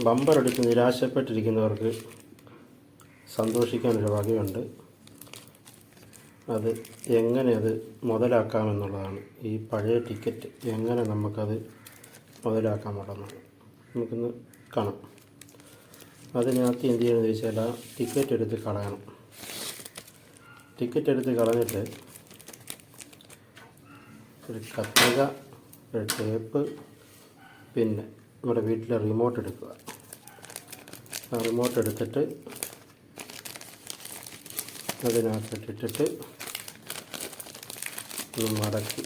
Bumper അടിച്ച് നിരാശപ്പെട്ടിരിക്കുന്നവർക്ക് സന്തോഷിക്കാനൊരു വകയുണ്ട്. അത് എങ്ങനെ അത് മുതലാക്കാമെന്നുള്ളതാണ്. ഈ പഴയ ടിക്കറ്റ് എങ്ങനെ നമുക്കത് മുതലാക്കാമുള്ളതാണ് നമുക്കിന്ന് കാണാം. അതിനകത്ത് എന്ത് ചെയ്യണമെന്ന് ചോദിച്ചാൽ ആ ടിക്കറ്റ് എടുത്ത് കളയണം. ടിക്കറ്റ് എടുത്ത് കളഞ്ഞിട്ട് ഒരു കത്രിക ഒരു ടേപ്പ് പിന്നെ നമ്മുടെ വീട്ടിലെ റിമോട്ട് എടുക്കുക. ആ റിമോട്ട് എടുത്തിട്ട് അതിനകത്തിട്ടിട്ടിട്ട് ഒന്ന് മടക്കി.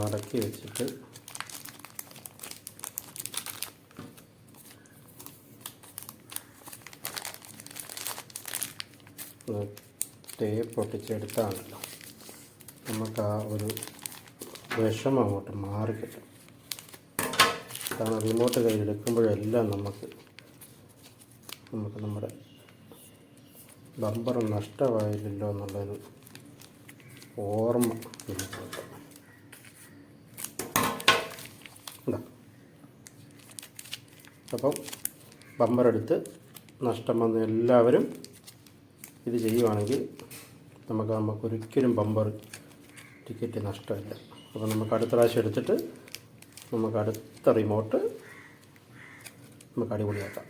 മടക്കി വെച്ചിട്ട് ടേപ്പ് ഒട്ടിച്ചെടുത്താണല്ലോ നമുക്ക് ആ ഒരു വിഷമം അങ്ങോട്ട് മാറിക്കിട്ടും കാരണം റിമോട്ട് കയ്യിൽ എടുക്കുമ്പോഴെല്ലാം നമുക്ക് നമുക്ക് നമ്മുടെ ബമ്പർ നഷ്ടമായില്ലല്ലോ എന്നുള്ളൊരു ഓർമ്മ അപ്പം ബമ്പറെടുത്ത് നഷ്ടം വന്ന എല്ലാവരും ഇത് ചെയ്യുവാണെങ്കിൽ നമുക്ക് നമുക്കൊരിക്കലും ബമ്പർ ടിക്കറ്റ് നഷ്ടമില്ല. അപ്പോൾ നമുക്ക് അടുത്ത പ്രാവശ്യം എടുത്തിട്ട് നമുക്ക് അടുത്ത റിമോട്ട് നമുക്ക് അടിപൊളിയാക്കാം.